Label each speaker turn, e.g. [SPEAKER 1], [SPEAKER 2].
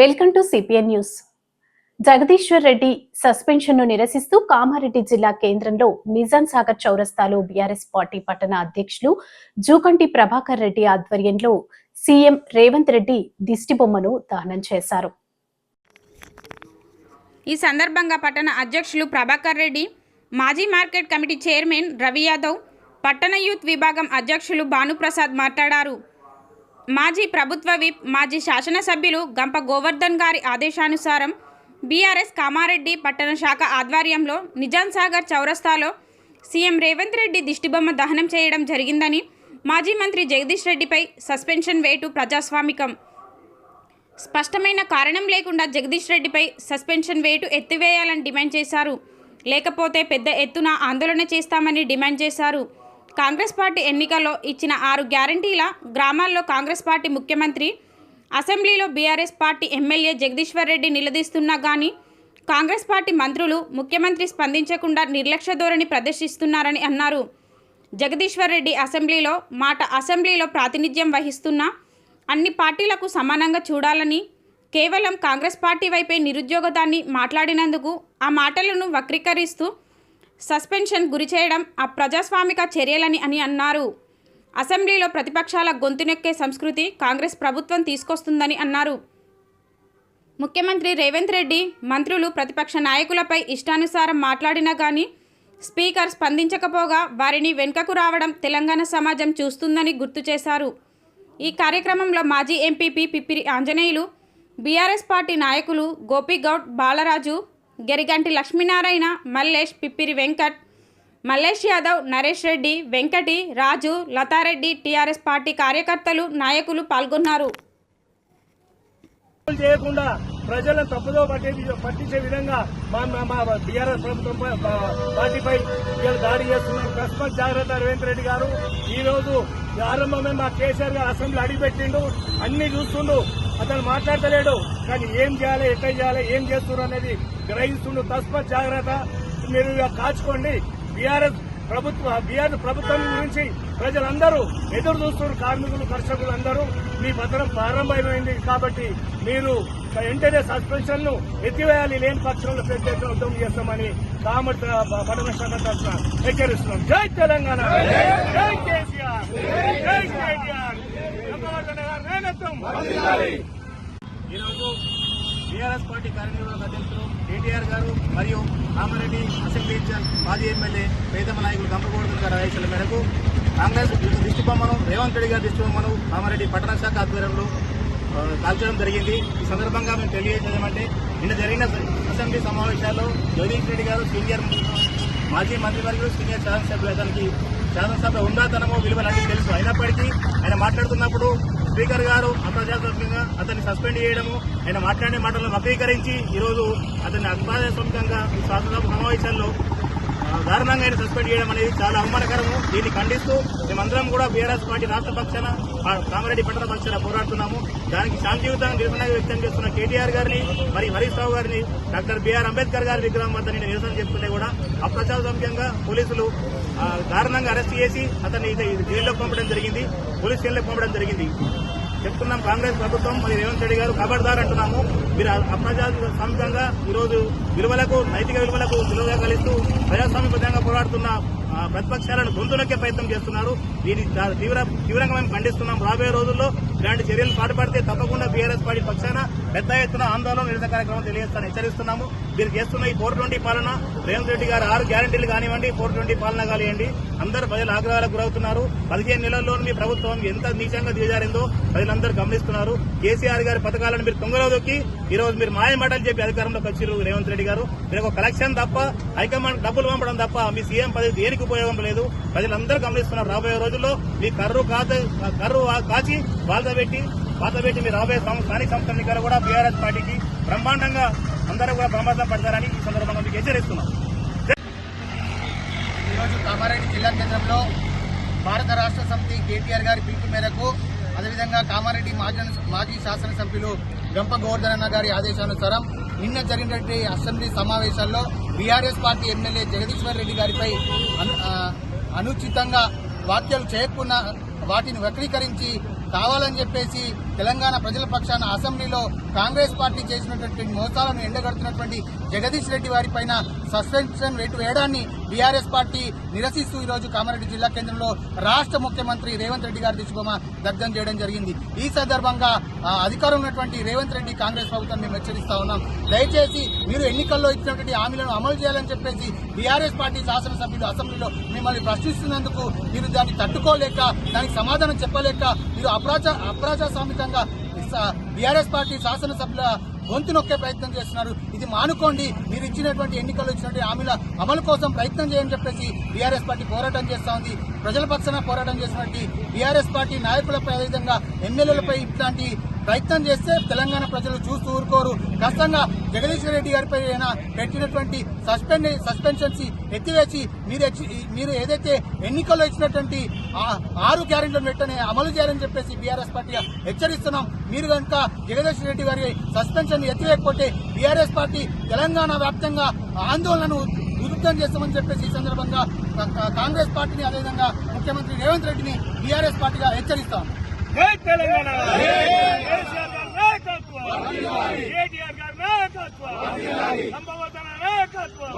[SPEAKER 1] Welcome to CPN news. Jagadishwar Reddy సస్పెన్షన్ను నిరసిస్తూ కామారెడ్డి జిల్లా కేంద్రంలో నిజాం సాగర్ చౌరస్తాలో బీఆర్ఎస్ పార్టీ పట్టణ అధ్యక్షులు జూకంటి ప్రభాకర్ రెడ్డి ఆధ్వర్యంలో సీఎం రేవంత్ రెడ్డి దిష్టిబొమ్మను దహనం చేశారు.
[SPEAKER 2] ఈ సందర్భంగా పట్టణ అధ్యక్షులు ప్రభాకర్ రెడ్డి మాజీ market committee chairman Ravi Yadav పట్టణ యూత్ విభాగం అధ్యక్షులు భానుప్రసాద్ మాట్లాడారు. మాజీ ప్రభుత్వ విప్ మాజీ శాసనసభ్యులు గంప గోవర్ధన్ గారి ఆదేశానుసారం బీఆర్ఎస్ కామారెడ్డి పట్టణ శాఖ ఆధ్వర్యంలో నిజాంసాగర్ చౌరస్తాలో సీఎం రేవంత్ రెడ్డి దిష్టిబొమ్మ దహనం చేయడం జరిగిందని మాజీ మంత్రి జగదీష్ రెడ్డిపై సస్పెన్షన్ వేటు ప్రజాస్వామికం. స్పష్టమైన కారణం లేకుండా జగదీష్ రెడ్డిపై సస్పెన్షన్ వేటు ఎత్తివేయాలని డిమాండ్ చేశారు. లేకపోతే పెద్ద ఎత్తున ఆందోళన చేస్తామని డిమాండ్ చేశారు. కాంగ్రెస్ పార్టీ ఎన్నికల్లో ఇచ్చిన ఆరు గ్యారంటీల గ్రామాల్లో కాంగ్రెస్ పార్టీ ముఖ్యమంత్రి అసెంబ్లీలో BRS party MLA Jagadishwar Reddy నిలదీస్తున్నా కానీ కాంగ్రెస్ పార్టీ మంత్రులు ముఖ్యమంత్రి స్పందించకుండా నిర్లక్ష్య ధోరణి ప్రదర్శిస్తున్నారని అన్నారు. జగదీశ్వర్ రెడ్డి అసెంబ్లీలో మాట అసెంబ్లీలో ప్రాతినిధ్యం వహిస్తున్న అన్ని పార్టీలకు సమానంగా చూడాలని కేవలం కాంగ్రెస్ పార్టీ వైపే నిరుద్యోగతాన్ని మాట్లాడినందుకు ఆ మాటలను వక్రీకరిస్తూ సస్పెన్షన్ గురి చేయడం అప్రజాస్వామిక చర్యలని అని అన్నారు. అసెంబ్లీలో ప్రతిపక్షాల గొంతునెక్కే సంస్కృతి కాంగ్రెస్ ప్రభుత్వం తీసుకొస్తుందని అన్నారు. ముఖ్యమంత్రి రేవంత్ రెడ్డి మంత్రులు ప్రతిపక్ష నాయకులపై ఇష్టానుసారం మాట్లాడినా కానీ స్పీకర్ స్పందించకపోగా వారిని వెనుకకు రావడం తెలంగాణ సమాజం చూస్తుందని గుర్తు చేశారు. ఈ కార్యక్రమంలో మాజీ MPP Pippiri Anjaneyulu BRS party నాయకులు గోపిగౌడ్ బాలరాజు గెరిగంటి లక్ష్మీనారాయణ మల్లేష్ పిప్పిరి వెంకట్ మల్లేష్ యాదవ్ నరేష్ రెడ్డి వెంకటి రాజు లతారెడ్డి టీఆర్ఎస్ పార్టీ కార్యకర్తలు నాయకులు పాల్గొన్నారు.
[SPEAKER 3] చేయకుండా ప్రజలను తప్పుదో పట్టే పట్టించే విధంగా మా బీఆర్ఎస్ ప్రభుత్వం పార్టీపై దాడి చేస్తున్నారు. తస్మత్ జాగ్రత్త రేవంత్ రెడ్డి గారు ఈ రోజు ప్రారంభమే మా కేసీఆర్ గారు అసెంబ్లీ అడిగిపెట్టిండు. అన్ని చూస్తుండు. అతను మాట్లాడతలేడు. కానీ ఏం చేయాలి ఎట్లా చేయాలి ఏం చేస్తున్నారు అనేది గ్రహిస్తుండు. తస్మ జాగ్రత్త. మీరు కాచుకోండి. బీఆర్ఎస్ ప్రభుత్వ బీఆర్ఎస్ ప్రభుత్వం గురించి ప్రజలందరూ ఎదురు చూస్తున్నారు. కార్మికులు కర్షకులు అందరూ. మీ పత్రం ప్రారంభమైంది కాబట్టి మీరు వెంటనే సస్పెన్షన్ను ఎత్తివేయాలి. లేని పక్షంలో పెద్ద ఉద్యమం చేస్తామని కామర్త పట్టణ శాఖ తరఫున హెచ్చరిస్తున్నాం. జై తెలంగాణ! జై కేసీఆర్! జై కేటీఆర్ నాయకత్వం. ఈరోజు బీఆర్ఎస్ పార్టీ కార్యనిర్వాహక అధ్యక్షులు కేటీఆర్ గారు మరియు కామారెడ్డి అసెంబ్లీ మాజీ ఎమ్మెల్యే పేదమ నాయకులు గంపగోడుతున్న గారి ఆదేశాల మేరకు కాంగ్రెస్ దిష్టిబొమ్మను రేవంత్ రెడ్డి గారి దిష్టిబొమ్మను కామారెడ్డి పట్టణ శాఖ ఆధ్వర్యంలో కాల్చడం జరిగింది ఈ సందర్భంగా మేము తెలియజేసేది నిన్న జరిగిన అసెంబ్లీ సమావేశాల్లో జగదీష్ రెడ్డి గారు సీనియర్ మాజీ మంత్రివర్యులు సీనియర్ శాసనసభ్యులు అతనికి శాసనసభ ఉందాతనము విలువలన్నీ తెలుసు. అయినప్పటికీ ఆయన మాట్లాడుతున్నప్పుడు స్పీకర్ గారు అప్రజాస్వామ్యంగా అతన్ని సస్పెండ్ చేయడము ఆయన మాట్లాడే మాటలను వక్రీకరించి ఈరోజు అతన్ని అప్రజాస్వామికంగా శాసనసభ సమావేశాల్లో దారుణంగా ఆయన సస్పెండ్ చేయడం అనేది చాలా అవమానకరము. దీన్ని ఖండిస్తూ మేమందరం కూడా బీఆర్ఎస్ పార్టీ రాష్ట్ర పక్షాన కామారెడ్డి పట్టణ పక్షాన పోరాడుతున్నాము. దానికి శాంతియుతంగా నిరసన వ్యక్తం చేస్తున్న కేటీఆర్ గారిని మరి హరీష్ రావు గారిని డాక్టర్ బిఆర్ అంబేద్కర్ గారి విగ్రహం వద్ద నేను నిరసన చెప్తుంటే కూడా అప్రజాస్వామ్యంగా పోలీసులు దారుణంగా అరెస్ట్ చేసి అతన్ని ఇది- జైల్లోకి పంపడం జరిగింది. పోలీస్ స్టేషన్లోకి పంపడం జరిగింది. చెప్తున్నాం కాంగ్రెస్ ప్రభుత్వం మరి రేవంత్ రెడ్డి గారు ఖబర్దార్ అంటున్నాము. మీరు అప్రజాస్వామికంగా ఈరోజు విలువలకు నైతిక విలువలకు విలువగా కలిస్తూ ప్రజాస్వామ్యబద్ధంగా పోరాడుతున్న ప్రతిపక్షాలను గొంతునొక్కే ప్రయత్నం చేస్తున్నారు. దీని తీవ్ర తీవ్రంగా మేము ఖండిస్తున్నాం. రాబోయే రోజుల్లో ఇలాంటి చర్యలు పాటుపడితే తప్పకుండా బీఆర్ఎస్ పార్టీ పక్షాన పెద్ద ఎత్తున ఆందోళన నిరసన కార్యక్రమం తెలియజేస్తాను హెచ్చరిస్తున్నాము. మీరు చేస్తున్న ఈ ఫోర్ ట్వంటీ పాలన రేవంత్ రెడ్డి గారు ఆరు గ్యారంటీలు కానివ్వండి ఫోర్ ట్వంటీ పాలన కానివ్వండి అందరూ ప్రజలు ఆగ్రహాలకు గురవుతున్నారు. పదిహేను నెలల్లో మీ ప్రభుత్వం ఎంత నీచంగా దిగజారిందో ప్రజలందరూ గమనిస్తున్నారు. కేసీఆర్ గారి పథకాలను మీరు తొంగలో దొక్కి ఈ రోజు మీరు మాయమాటలు చెప్పి అధికారంలోకి వచ్చారు రేవంత్ రెడ్డి గారు. మీరు ఒక కలెక్షన్ తప్ప హైకమాండ్ డబ్బులు పంపడం తప్ప మీ సీఎం పదవి దేనికి ఉపయోగం లేదు. ప్రజలందరూ గమనిస్తున్నారు. రాబోయే రోజుల్లో మీ కర్రు కాత కర్రు కాచి బాధ పెట్టి బాధ పెట్టి రాబోయే స్థానిక సంస్థల ఎన్నికలు కూడా బీఆర్ఎస్ పార్టీకి బ్రహ్మాండంగా అందరూ కూడా బ్రహ్మాండం పడతారని ఈ సందర్భంగా మీకు హెచ్చరిస్తున్నాం.
[SPEAKER 4] ఈరోజు కామారెడ్డి జిల్లా కేంద్రంలో భారత రాష్ట్ర సమితి కేటీఆర్ గారి పిలుపు మేరకు అదేవిధంగా కామారెడ్డి మాజీ మాజీ శాసనసభ్యులు గంప గోవర్ధనన్న గారి ఆదేశానుసారం నిన్న జరిగినటువంటి అసెంబ్లీ సమావేశాల్లో BRS party MLA Jagadishwar Reddy గారిపై అను- అనుచితంగా వ్యాఖ్యలు చేయకుండా వాటిని వక్రీకరించి కావాలని చెప్పేసి తెలంగాణ ప్రజల పక్షాన అసెంబ్లీలో కాంగ్రెస్ పార్టీ చేసినటువంటి మోసాలను ఎండగడుతున్నటువంటి జగదీష్ రెడ్డి వారిపైన సస్పెన్షన్ వేటు వేయడాన్ని బీఆర్ఎస్ పార్టీ నిరసిస్తూ ఈ రోజు కామారెడ్డి జిల్లా కేంద్రంలో రాష్ట్ర ముఖ్యమంత్రి రేవంత్ రెడ్డి గారి దిశబొమ్మ దగ్ధం చేయడం జరిగింది. ఈ సందర్భంగా ఆ, అధికారం ఉన్నటువంటి రేవంత్ రెడ్డి కాంగ్రెస్ ప్రభుత్వం మేము హెచ్చరిస్తా ఉన్నాం. దయచేసి మీరు ఎన్నికల్లో ఇచ్చినటువంటి హామీలను అమలు చేయాలని చెప్పేసి బీఆర్ఎస్ పార్టీ శాసనసభ్యులు అసెంబ్లీలో మిమ్మల్ని ప్రశ్నిస్తున్నందుకు మీరు దాన్ని తట్టుకోలేక దానికి సమాధానం చెప్పలేక మీరు అప్రాచ అప్రజాస్వామికంగా బీఆర్ఎస్ పార్టీ శాసనసభ్యుల గొంతు నొక్కే ప్రయత్నం చేస్తున్నారు. ఇది మానుకోండి. మీరు ఇచ్చినటువంటి ఎన్నికల్లో ఇచ్చినటువంటి హామీల అమలు కోసం ప్రయత్నం చేయని చెప్పేసి బీఆర్ఎస్ పార్టీ పోరాటం చేస్తా ఉంది. ప్రజల పక్షాన పోరాటం చేసినటువంటి బీఆర్ఎస్ పార్టీ నాయకులపై అదేవిధంగా ఎమ్మెల్యేలపై ఇట్లాంటి ప్రయత్నం చేస్తే తెలంగాణ ప్రజలు చూస్తూ ఊరుకోరు. ఖచ్చితంగా జగదీశ్వర రెడ్డి గారిపై అయినా పెట్టినటువంటి సస్పెండ్ సస్పెన్షన్స్ ఎత్తివేసి మీరు మీరు ఏదైతే ఎన్నికల్లో ఇచ్చినటువంటి ఆరు గ్యారెంటీలను పెట్టని అమలు చేయాలని చెప్పేసి బీఆర్ఎస్ పార్టీ హెచ్చరిస్తున్నాం. మీరు కనుక జగదీశ్వర రెడ్డి గారి సస్పెన్షన్ ఎత్తివేయకపోతే బీఆర్ఎస్ పార్టీ తెలంగాణ వ్యాప్తంగా ఆందోళనను ఉధృతం చేస్తామని చెప్పేసి ఈ సందర్భంగా కాంగ్రెస్ పార్టీని అదేవిధంగా ముఖ్యమంత్రి రేవంత్ రెడ్డిని బీఆర్ఎస్ పార్టీగా హెచ్చరిస్తాం.
[SPEAKER 5] జై తెలంగాణ! కేసీఆర్ గారి నాయకత్వం! కేటీఆర్ గారి నాయకత్వం! సంభవతన నాయకత్వం!